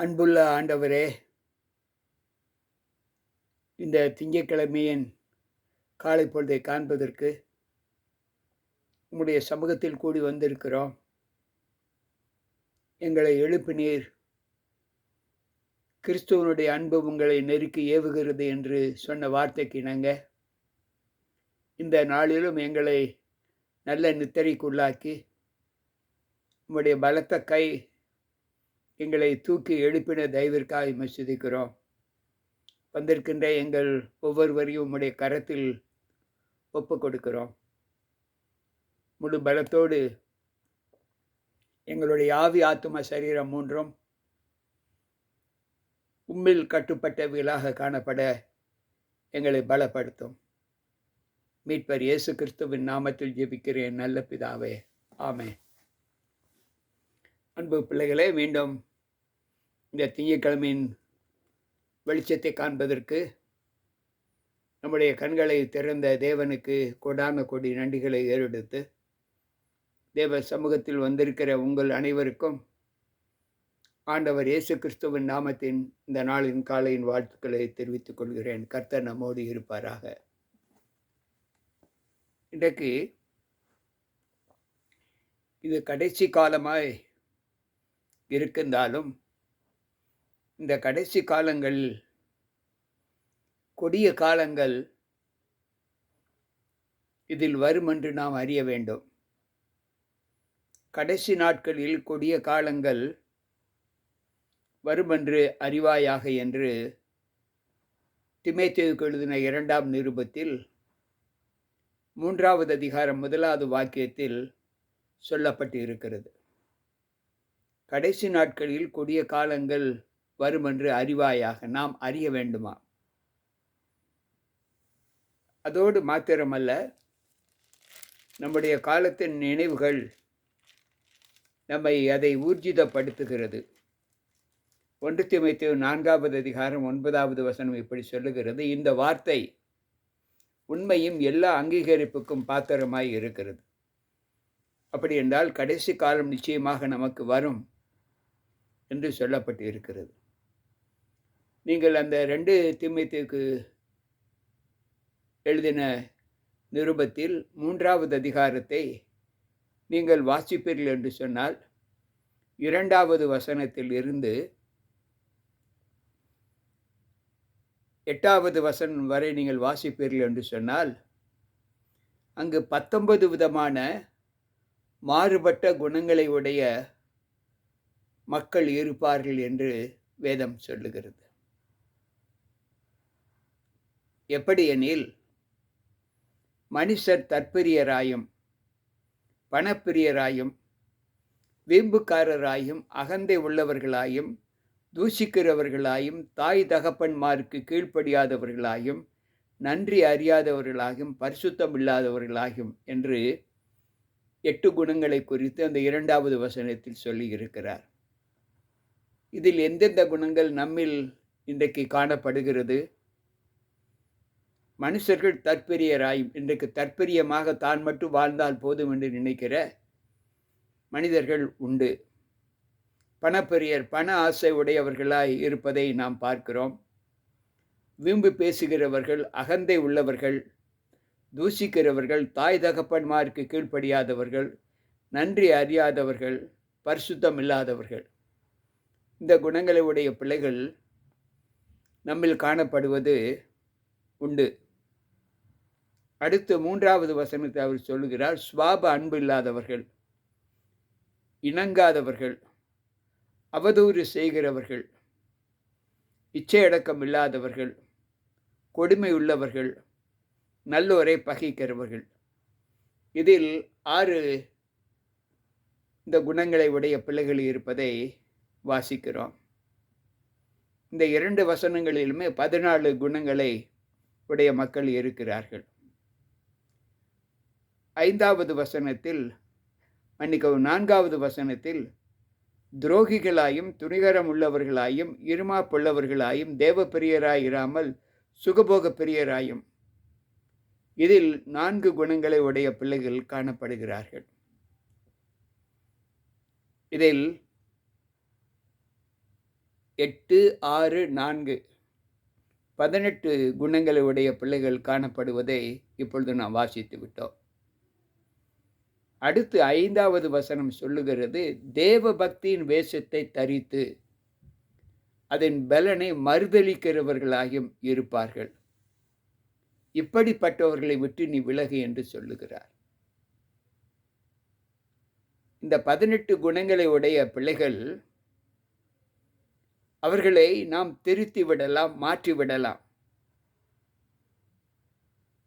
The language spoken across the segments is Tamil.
அன்புள்ள ஆண்டவரே இந்த திங்கட்கிழமையின் காலை பொழுதை காண்பதற்கு உங்களுடைய சமூகத்தில் கூடி வந்திருக்கிறோம். எங்களை எழுப்பினீர் கிறிஸ்துவனுடைய அன்பு உங்களை நெருக்கி ஏவுகிறது என்று சொன்ன வார்த்தைக்கு இணங்க இந்த நாளிலும் எங்களை நல்ல நித்திரைக்குள்ளாக்கி உங்களுடைய பலத்த கை எங்களை தூக்கி எழுப்பின தயவிற்காக மசிதிக்கிறோம். வந்திருக்கின்ற எங்கள் ஒவ்வொருவரையும் உம்முடைய கரத்தில் ஒப்பு கொடுக்கிறோம். முழு பலத்தோடு எங்களுடைய ஆவி ஆத்தும சரீரம் மூன்றும் உம்மில் கட்டுப்பட்டவைகளாக காணப்பட எங்களை பலப்படுத்தும். மீட்பர் இயேசு கிறிஸ்துவின் நாமத்தில் ஜெபிக்கிறேன். நல்ல பிதாவே. ஆமே அன்பு பிள்ளைகளே மீண்டும் இந்த திங்கட்கிழமையின் வெளிச்சத்தை காண்பதற்கு நம்முடைய கண்களை திறந்த தேவனுக்கு கொடான கொடி நன்றிகளை ஏறெடுத்து தேவ சமூகத்தில் வந்திருக்கிற உங்கள் அனைவருக்கும் ஆண்டவர் இயேசு கிறிஸ்துவின் நாமத்தின் இந்த நாளின் காலையின் வாழ்த்துக்களை தெரிவித்துக் கொள்கிறேன். கர்த்தர் நம்மோடு இருப்பாராக. இன்றைக்கு இது கடைசி காலமாய் இருக்கின்றாலும் இந்த கடைசி காலங்கள் கொடிய காலங்கள் இதில் வரும் என்று நாம் அறிய வேண்டும். கடைசி நாட்களில் கொடிய காலங்கள் வருமென்று அறிவாயாக என்று திமேத்தேவுக்கு எழுதின இரண்டாம் நிருபத்தில் மூன்றாவது அதிகாரம் முதலாவது வாக்கியத்தில் சொல்லப்பட்டு இருக்கிறது கடைசி நாட்களில் கொடிய காலங்கள் வருமென்று அறிவாயாக நாம் அறிய வேண்டுமா? அதோடு மாத்திரமல்ல நம்முடைய காலத்தின் நினைவுகள் நம்மை அதை ஊர்ஜிதப்படுத்துகிறது. ஒன்று திமைத்து நான்காவது அதிகாரம் ஒன்பதாவது வசனம் இப்படி சொல்லுகிறது. இந்த வார்த்தை உண்மையும் எல்லா அங்கீகரிப்புக்கும் பாத்திரமாய் இருக்கிறது. அப்படி என்றால் கடைசி காலம் நிச்சயமாக நமக்கு வரும் என்று சொல்லப்பட்டு இருக்கிறது நீங்கள் அந்த ரெண்டு திமைத்துக்கு எழுதின நிருபத்தில் மூன்றாவது அதிகாரத்தை நீங்கள் வாசிப்பீர்கள் என்று சொன்னால் இரண்டாவது வசனத்தில் இருந்து எட்டாவது வசனம் வரை நீங்கள் வாசிப்பீர்கள் என்று சொன்னால் அங்கு பத்தொன்பது விதமான மாறுபட்ட குணங்களை உடைய மக்கள் இருப்பார்கள் என்று வேதம் சொல்லுகிறது. எப்படியெனில் மனுஷர் தற்பிரியராயும் பணப்பிரியராயும் வீம்புக்காரராயும் அகந்தை உள்ளவர்களாயும் தூஷிக்கிறவர்களாயும் தாய் தகப்பன்மாருக்கு கீழ்ப்படியாதவர்களாயும் நன்றி அறியாதவர்களாகும் பரிசுத்தம் இல்லாதவர்களாகும் என்று எட்டு குணங்களை குறித்து அந்த இரண்டாவது வசனத்தில் சொல்லியிருக்கிறார். இதில் எந்தெந்த குணங்கள் நம்மில் இன்றைக்கு காணப்படுகிறது? மனுஷர்கள் தற்பெரியராயும் இன்றைக்கு தற்பெரியமாக தான் மட்டும் வாழ்ந்தால் போதும் என்று நினைக்கிற மனிதர்கள் உண்டு. பணப்பெரியர் பண ஆசை உடையவர்களாய் இருப்பதை நாம் பார்க்கிறோம். வீம்பு பேசுகிறவர்கள் அகந்தை உள்ளவர்கள் தூசிக்கிறவர்கள் தாய் தகப்பன்மாருக்கு கீழ்ப்படியாதவர்கள் நன்றி அறியாதவர்கள் பரிசுத்தம் இல்லாதவர்கள். இந்த குணங்களை உடைய பிள்ளைகள் நம்மில் காணப்படுவது உண்டு. அடுத்து மூன்றாவது வசனத்தை அவர் சொல்லுகிறார் சுவாப அன்பு இல்லாதவர்கள் இணங்காதவர்கள் அவதூறு செய்கிறவர்கள் இச்சையடக்கம் இல்லாதவர்கள் கொடுமை உள்ளவர்கள் நல்லோரை பகைக்கிறவர்கள். இதில் ஆறு இந்த குணங்களை உடைய பிள்ளைகள் இருப்பதை வாசிக்கிறோம். இந்த இரண்டு வசனங்களிலுமே பதினாலு குணங்களை உடைய மக்கள் இருக்கிறார்கள் ஐந்தாவது வசனத்தில் மன்னிக்கவும் நான்காவது வசனத்தில் துரோகிகளாயும் துணிகரம் உள்ளவர்களாயும் இருமா பொள்ளவர்களாயும் தேவ பிரியராயிராமல் சுகபோக பிரியராயும் இதில் நான்கு குணங்களை உடைய பிள்ளைகள் காணப்படுகிறார்கள். இதில் எட்டு ஆறு நான்கு பதினெட்டு குணங்களை உடைய பிள்ளைகள் காணப்படுவதை இப்பொழுது நாம் வாசித்து விட்டோம். அடுத்து ஐந்தாவது வசனம் சொல்லுகிறது தேவ பக்தியின் வேஷத்தை தரித்து அதன் பலனை மறுதளிக்கிறவர்களாகியும் இருப்பார்கள். இப்படிப்பட்டவர்களை விட்டு நீ விலகு என்று சொல்லுகிறார். இந்த பதினெட்டு குணங்களை உடைய பிள்ளைகள் அவர்களை நாம் திருத்தி விடலாம் மாற்றி விடலாம்.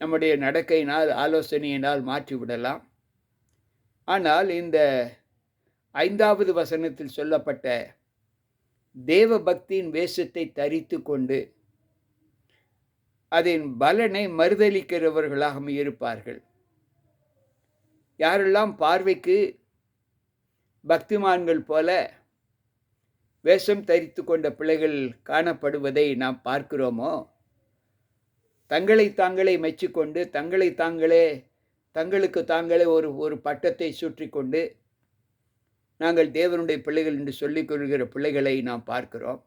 நம்முடைய நடக்கையினால் ஆலோசனையினால் மாற்றி விடலாம். ஆனால் இந்த ஐந்தாவது வசனத்தில் சொல்லப்பட்ட தேவ பக்தியின் வேஷத்தை தரித்து கொண்டு அதன் பலனை மறுதளிக்கிறவர்களாகவும் இருப்பார்கள். யாரெல்லாம் பார்வைக்கு பக்திமான்கள் போல வேஷம் தரித்து கொண்ட பிள்ளைகள் காணப்படுவதை நாம் பார்க்கிறோமோ? தங்களை தாங்களே மெச்சிக்கொண்டு தங்களை தாங்களே தங்களுக்கு தாங்களே ஒரு ஒரு பட்டத்தை சுற்றி கொண்டு நாங்கள் தேவனுடைய பிள்ளைகள் என்று சொல்லிக் கொள்கிற பிள்ளைகளை நாம் பார்க்கிறோம்.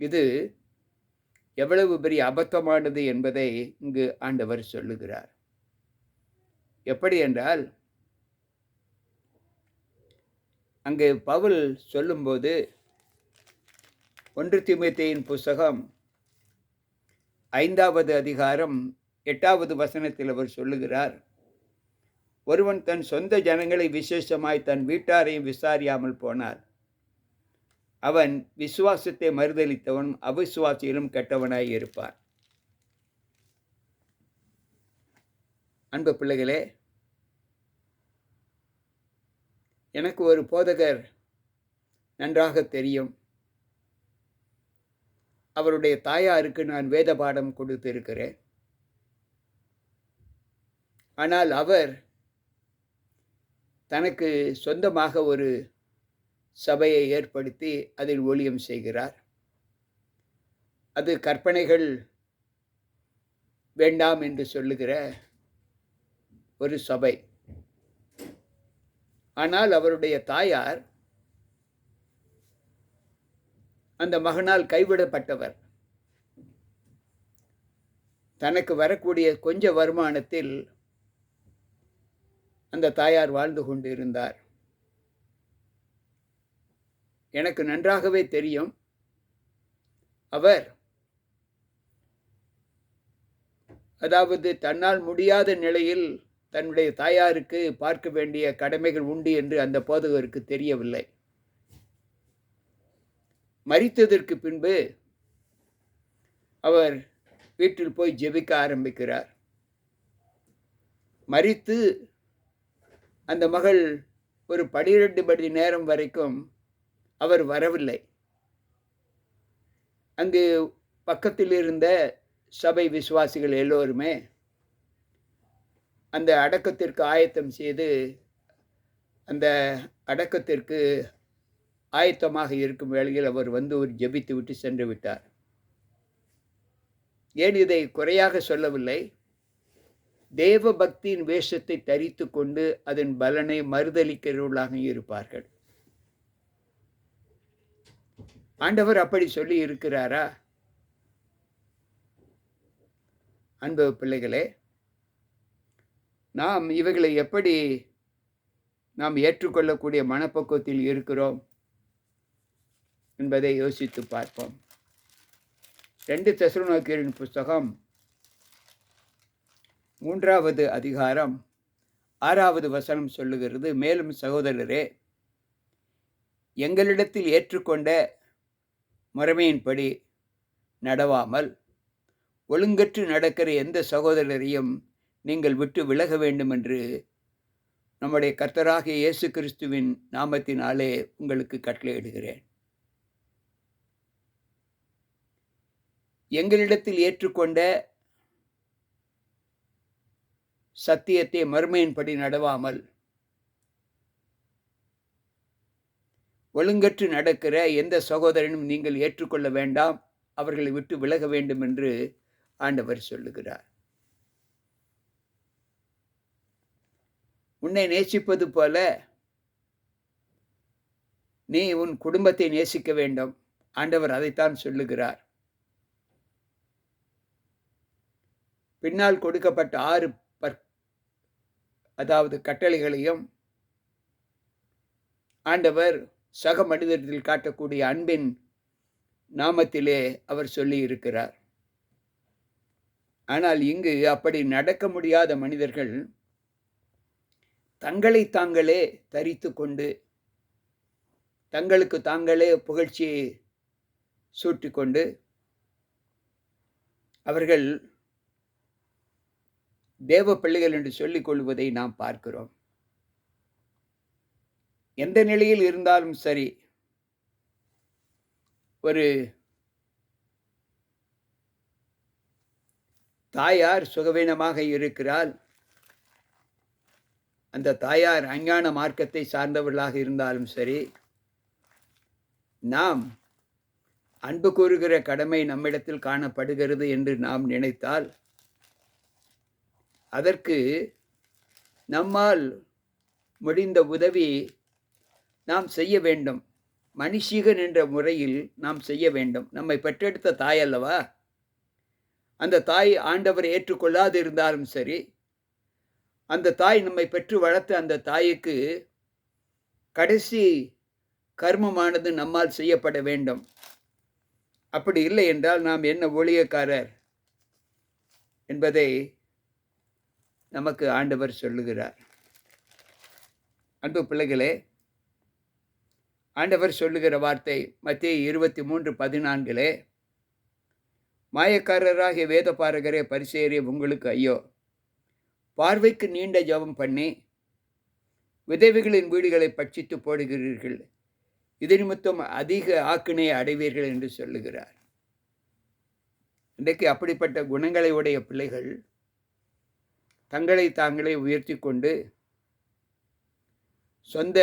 இது எவ்வளவு பெரிய அபத்தமானது என்பதை இங்கு ஆண்டவர் சொல்லுகிறார். எப்படி என்றால் அங்கே பவுல் சொல்லும்போது ஒன்று திமுத்தையின் புஸ்தகம் ஐந்தாவது அதிகாரம் எட்டாவது வசனத்தில் அவர் சொல்லுகிறார் ஒருவன் தன் சொந்த ஜனங்களை விசேஷமாய் தன் வீட்டாரையும் விசாரியாமல் போனார். அவன் விசுவாசத்தை மறுதளித்தவனும் அவிசுவாசியிலும் கெட்டவனாய் இருப்பான். அன்பு பிள்ளைகளே எனக்கு ஒரு போதகர் நன்றாக தெரியும். அவருடைய தாயாருக்கு நான் வேத பாடம் கொடுத்திருக்கிறேன். ஆனால் அவர் தனக்கு சொந்தமாக ஒரு சபையை ஏற்படுத்தி அதில் ஊழியம் செய்கிறார். அது கற்பனைகள் வேண்டாம் என்று சொல்லுகிற ஒரு சபை. ஆனால் அவருடைய தாயார் அந்த மகனால் கைவிடப்பட்டவர். தனக்கு வரக்கூடிய கொஞ்ச வருமானத்தில் அந்த தாயார் வாழ்ந்து கொண்டு இருந்தார் எனக்கு நன்றாகவே தெரியும். அவர் அதாவது தன்னால் முடியாத நிலையில் தன்னுடைய தாயாருக்கு பார்க்க வேண்டிய கடமைகள் உண்டு என்று அந்த போதகருக்கு தெரியவில்லை. மறித்ததற்கு பின்பு அவர் வீட்டில் போய் ஜெபிக்க ஆரம்பிக்கிறார். மறித்து அந்த மகள் ஒரு பனிரெண்டு மணி நேரம் வரைக்கும் அவர் வரவில்லை. அங்கு பக்கத்தில் இருந்த சபை விசுவாசிகள் எல்லோருமே அந்த அடக்கத்திற்கு ஆயத்தம் செய்து அந்த அடக்கத்திற்கு ஆயத்தமாக இருக்கும் வேளையில் அவர் வந்து ஒரு ஜெபித்து விட்டு சென்று விட்டார். ஏன் இதை குறையாக சொல்லவில்லை? தேவ பக்தியின் வேஷத்தை தரித்து கொண்டு அதன் பலனை மறுதளிக்கிறவர்களாக இருப்பார்கள். ஆண்டவர் அப்படி சொல்லி இருக்கிறாரா? அன்பு பிள்ளைகளே நாம் இவைகளை எப்படி நாம் ஏற்றுக்கொள்ளக்கூடிய மனப்பக்குவத்தில் இருக்கிறோம் என்பதை யோசித்து பார்ப்போம். ரெண்டு தெசலோனிக்கேயரின் புஸ்தகம் மூன்றாவது அதிகாரம் ஆறாவது வசனம் சொல்லுகிறது. மேலும் சகோதரரே எங்களிடத்தில் ஏற்றுக்கொண்ட முறைமையின்படி நடவாமல் ஒழுங்கற்று நடக்கிற எந்த சகோதரரையும் நீங்கள் விட்டு விலக வேண்டும் என்று நம்முடைய கர்த்தராக இயேசு கிறிஸ்துவின் நாமத்தினாலே உங்களுக்கு கட்டளையிடுகிறேன். எங்களிடத்தில் ஏற்றுக்கொண்ட சத்தியத்தை மறுமையின்படி நடவாமல் ஒழுங்கற்று நடக்கிற எந்த சகோதரனும் நீங்கள் ஏற்றுக்கொள்ள வேண்டாம். அவர்களை விட்டு விலக வேண்டும் என்று ஆண்டவர் சொல்லுகிறார். உன்னை நேசிப்பது போல நீ உன் குடும்பத்தை நேசிக்க வேண்டும். ஆண்டவர் அதைத்தான் சொல்லுகிறார். பின்னால் கொடுக்கப்பட்ட ஆறு அதாவது கட்டளைகளையும் ஆண்டவர் சக மனிதத்தில் காட்டக்கூடிய அன்பின் நாமத்திலே அவர் சொல்லி இருக்கிறார் ஆனால் இங்கு அப்படி நடக்க முடியாத மனிதர்கள் தங்களை தாங்களே தரித்து கொண்டு தங்களுக்கு தாங்களே புகழ்ச்சியை சூட்டிக்கொண்டு அவர்கள் தேவ பிள்ளைகள் என்று சொல்லிக் கொள்வதை நாம் பார்க்கிறோம். எந்த நிலையில் இருந்தாலும் சரி ஒரு தாயார் சுகவீனமாக இருக்கிறாள். அந்த தாயார் அஞ்ஞான மார்க்கத்தை சார்ந்தவர்களாக இருந்தாலும் சரி நாம் அன்பு கூறுகிற கடமை நம்மிடத்தில் காணப்படுகிறது என்று நாம் நினைத்தால் அதற்கு நம்மால் முடிந்த உதவி நாம் செய்ய வேண்டும். மனுஷீகன் என்ற முறையில் நாம் செய்ய வேண்டும். நம்மை பெற்றெடுத்த தாய் அல்லவா? அந்த தாய் ஆண்டவர் ஏற்றுக்கொள்ளாது இருந்தாலும் சரி அந்த தாய் நம்மை பெற்று வளர்த்த அந்த தாய்க்கு கடைசி கர்மமானது நம்மால் செய்யப்பட வேண்டும். அப்படி இல்லை என்றால் நாம் என்ன ஊழியக்காரர் என்பதை நமக்கு ஆண்டவர் சொல்லுகிறார். அன்பு பிள்ளைகளே ஆண்டவர் சொல்லுகிற வார்த்தை மத்திய இருபத்தி மூன்று பதினான்கிலே மாயக்காரராகிய வேத பாரகரே பரிசேறிய உங்களுக்கு ஐயோ. பார்வைக்கு நீண்ட ஜபம் பண்ணி விதவைகளின் வீடுகளை பட்சித்து போடுகிறீர்கள். இது நிமித்தம் அதிக ஆக்கினையை அடைவீர்கள் என்று சொல்லுகிறார். இன்றைக்கு அப்படிப்பட்ட குணங்களை உடைய பிள்ளைகள் தங்களை தாங்களே உயர்த்தி கொண்டு சொந்த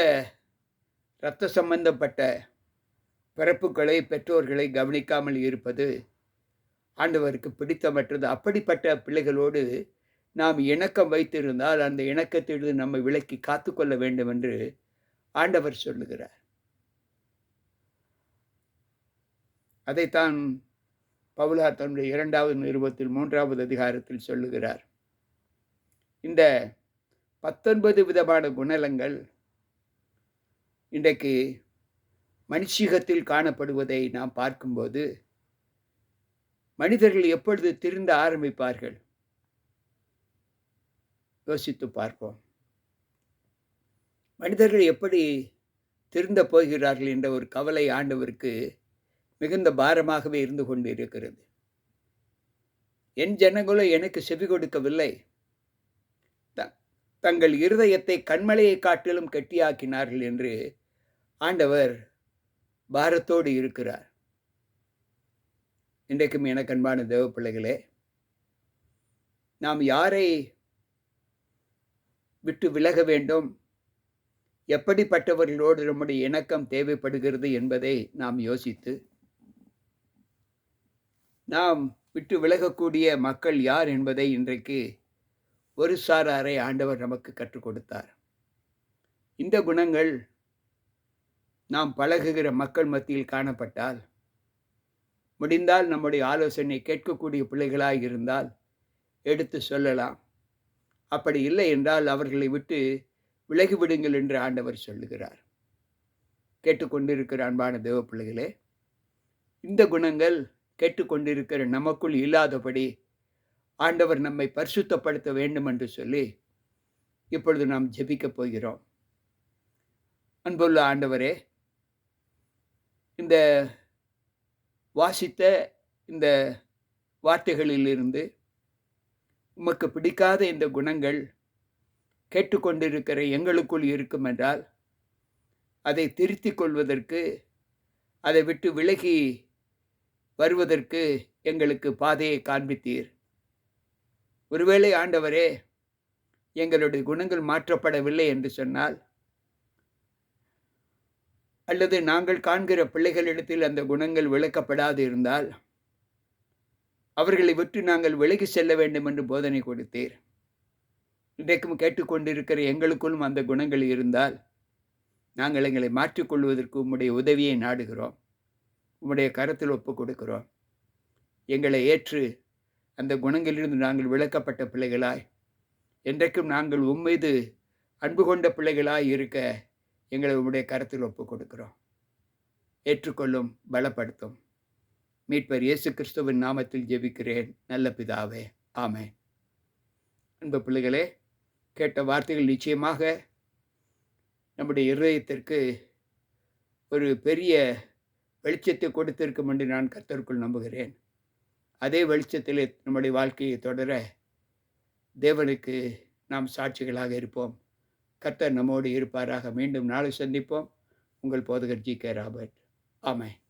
இரத்த சம்பந்தப்பட்ட பிறப்புகளை பெற்றோர்களை கவனிக்காமல் இருப்பது ஆண்டவருக்கு பிடித்தமற்றது. அப்படிப்பட்ட பிள்ளைகளோடு நாம் இணக்கம் வைத்திருந்தால் அந்த இணக்கத்திலிருந்து நம்மை விலக்கி காத்துக்கொள்ள வேண்டும் என்று ஆண்டவர் சொல்லுகிறார். அதைத்தான் பவுலார் தன்னுடைய இரண்டாவது நிறுவத்தில் மூன்றாவது அதிகாரத்தில் சொல்லுகிறார். இந்த பத்தொன்பது விதமான குணலங்கள் இன்றைக்கு மனுஷீகத்தில் காணப்படுவதை நாம் பார்க்கும்போது மனிதர்கள் எப்பொழுது திருந்த ஆரம்பிப்பார்கள்? யோசித்து பார்ப்போம். மனிதர்கள் எப்படி திருந்த போகிறார்கள் என்ற ஒரு கவலை ஆண்டவருக்கு மிகுந்த பாரமாகவே இருந்து கொண்டு இருக்கிறது என் ஜனங்களோ எனக்கு செவி கொடுக்கவில்லை. தங்கள் இருதயத்தை கண்மலையை காட்டிலும் கெட்டியாக்கினார்கள் என்று ஆண்டவர் பாரத்தோடு இருக்கிறார். இன்றைக்கும் எனக்கு அன்பான தேவ பிள்ளைகளே நாம் யாரை விட்டு விலக வேண்டும்? எப்படிப்பட்டவர்களோடு நம்முடைய இணக்கம் தேவைப்படுகிறது என்பதை நாம் யோசித்து நாம் விட்டு விலகக்கூடிய மக்கள் யார் என்பதை இன்றைக்கு ஒரு சாராரை ஆண்டவர் நமக்கு கற்றுக் கொடுத்தார். இந்த குணங்கள் நாம் பழகுகிற மக்கள் மத்தியில் காணப்பட்டால் முடிந்தால் நம்முடைய ஆலோசனை கேட்கக்கூடிய பிள்ளைகளாக இருந்தால் எடுத்து சொல்லலாம். அப்படி இல்லை என்றால் அவர்களை விட்டு விலகிவிடுங்கள் என்று ஆண்டவர் சொல்லுகிறார். கேட்டுக்கொண்டிருக்கிற அன்பான தேவ பிள்ளைகளே இந்த குணங்கள் கேட்டுக்கொண்டிருக்கிற நமக்குள் இல்லாதபடி ஆண்டவர் நம்மை பரிசுத்தப்படுத்த வேண்டும் என்று சொல்லி இப்பொழுது நாம் ஜெபிக்கப் போகிறோம். அன்புள்ள ஆண்டவரே இந்த வாசித்த இந்த வார்த்தைகளிலிருந்து உமக்கு பிடிக்காத இந்த குணங்கள் கேட்டுக்கொண்டிருக்கிற எங்களுக்குள் இருக்கும் என்றால் அதை திருத்திக் கொள்வதற்கு அதை விட்டு விலகி வருவதற்கு எங்களுக்கு பாதையை காண்பித்தீர். ஒருவேளை ஆண்டவரே எங்களுடைய குணங்கள் மாற்றப்படவில்லை என்று சொன்னால் அல்லது நாங்கள் காண்கிற பிள்ளைகளிடத்தில் அந்த குணங்கள் விளக்கப்படாது இருந்தால் அவர்களை விட்டு நாங்கள் விலகி செல்ல வேண்டும் என்று போதனை கொடுத்தீர். இன்றைக்கும் கேட்டுக்கொண்டிருக்கிற எங்களுக்குள்ளும் அந்த குணங்கள் இருந்தால் நாங்கள் எங்களை மாற்றிக்கொள்வதற்கு உம்முடைய உதவியை நாடுகிறோம். உம்முடைய கரத்தில் ஒப்பு கொடுக்கிறோம். எங்களை ஏற்று அந்த குணங்களிலிருந்து நாங்கள் விளக்கப்பட்ட பிள்ளைகளாய். என்றைக்கும் நாங்கள் உம்மீது அன்பு கொண்ட பிள்ளைகளாய் இருக்க எங்களை உங்களுடைய கருத்தில் ஒப்பு கொடுக்கிறோம் ஏற்றுக்கொள்ளும் பலப்படுத்தும். மீட்பர் இயேசு கிறிஸ்துவின் நாமத்தில் ஜெபிக்கிறேன். நல்ல பிதாவே ஆமே அன்பு பிள்ளைகளே கேட்ட வார்த்தைகள் நிச்சயமாக நம்முடைய இருதயத்திற்கு ஒரு பெரிய வெளிச்சத்தை கொடுத்திருக்கும் என்று நான் கத்தருக்குள் நம்புகிறேன். அதே வெளிச்சத்தில் நம்முடைய வாழ்க்கையை தொடர தேவனுக்கு நாம் சாட்சிகளாக இருப்போம். கர்த்தர் நம்மோடு இருப்பாராக. மீண்டும் நாளை சந்திப்போம். உங்கள் போதகர் ஜி கே ராபர்ட். ஆமாம்